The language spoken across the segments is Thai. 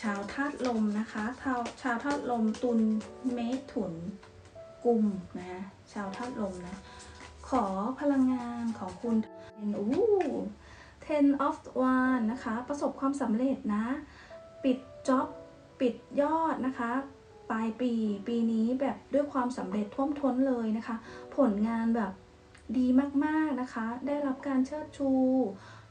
ชาวธาตุลมนะคะชาวชาวธาตุลมตุลเมถุนกุมนะชาวธาตุลมนะ ขอพลังงานของคุณเป็นอู้ ten of one นะคะ ประสบความสำเร็จนะ ปิดจ็อบปิดยอดนะคะปลายปีปีนี้แบบด้วยความสำเร็จท่วมท้นเลยนะคะ ผลงานแบบดีมากๆนะคะ ได้รับการเชิดชู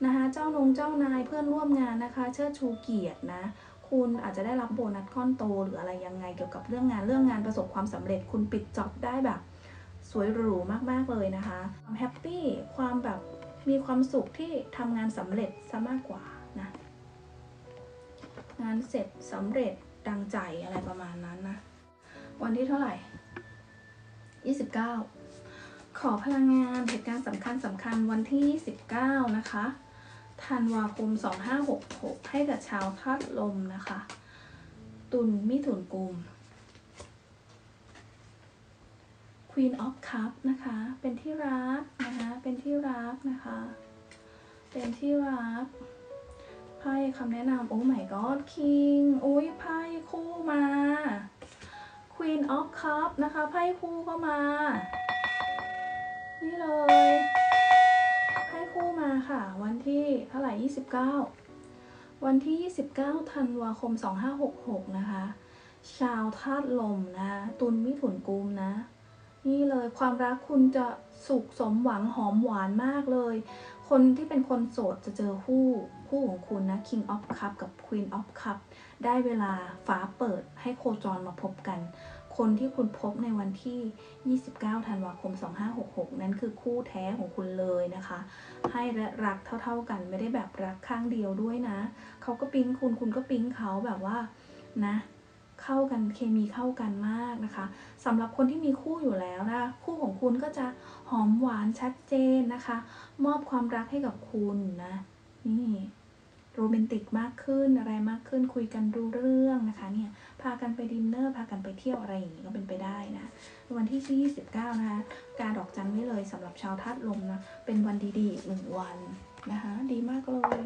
นะคะ เจ้านงเจ้านายเพื่อนร่วมงานนะคะ เชิดชูเกียรตินะ คุณอาจจะได้รับโบนัสก้อนโต หรืออะไรยังไงเกี่ยวกับเรื่องงานเรื่องงานประสบความสำเร็จคุณปิดจ็อบได้แบบ สวยหรูมากๆเลยนะคะความแฮปปี้ความแบบมีความสุขที่ทำงานสำเร็จซะมากกว่านะงานเสร็จสำเร็จดังใจอะไรประมาณนั้นนะ วันที่เท่าไหร่ 29 ขอพลังงานเหตุการณ์สำคัญสำคัญวันที่29นะคะ ธันวาคม 2566 ให้กับชาวธาตุลมนะคะ ตุลมิถุนกุม Queen of Cup นะคะ เป็นที่รักนะคะ เป็นที่รักนะคะ เป็นที่รัก ไพ่คำแนะนำโอ้ my god king อุ้ยไพ่คู่มา Queen of Cup นะคะ ไพ่คู่ก็มา เท่าไหร่ 29 วันที่ 29 ธันวาคม 2566 นะคะ ชาวธาตุลมนะ ตุลมิถุนกุมนะ นี่เลยความรักคุณจะสุขสมหวังหอมหวานมากเลย คนที่เป็นคนโสดจะเจอคู่คู่ของคุณนะ King of Cup กับ Queen of Cup ได้เวลาฟ้าเปิดให้โคจรมาพบกัน คนที่คุณพบในวันที่ 29 ธันวาคม 2566 นั้นคือคู่แท้ของคุณเลยนะคะ ให้และรักเท่า ๆกันไม่ได้แบบรักข้างเดียวด้วยนะ เขาก็ปิ๊งคุณคุณก็ปิ๊งเขาแบบว่านะเข้ากันเคมีเข้ากันมากนะคะสำหรับคนที่มีคู่อยู่แล้วนะคู่ของคุณก็จะหอมหวานชัดเจนนะคะ มอบความรักให้กับคุณนะนี่โรแมนติกมากขึ้นอะไรมากขึ้นคุยกันรู้เรื่องนะคะเนี่ย กันไปดินเนอร์พากันไปเที่ยวอะไรอย่างนี้ก็เป็นไปได้นะวันที่ 29 นะคะ การดอกจันไว้เลยสำหรับชาวธาตุลมนะ เป็นวันดีๆอีกหนึ่งวันนะคะ ดีมากเลย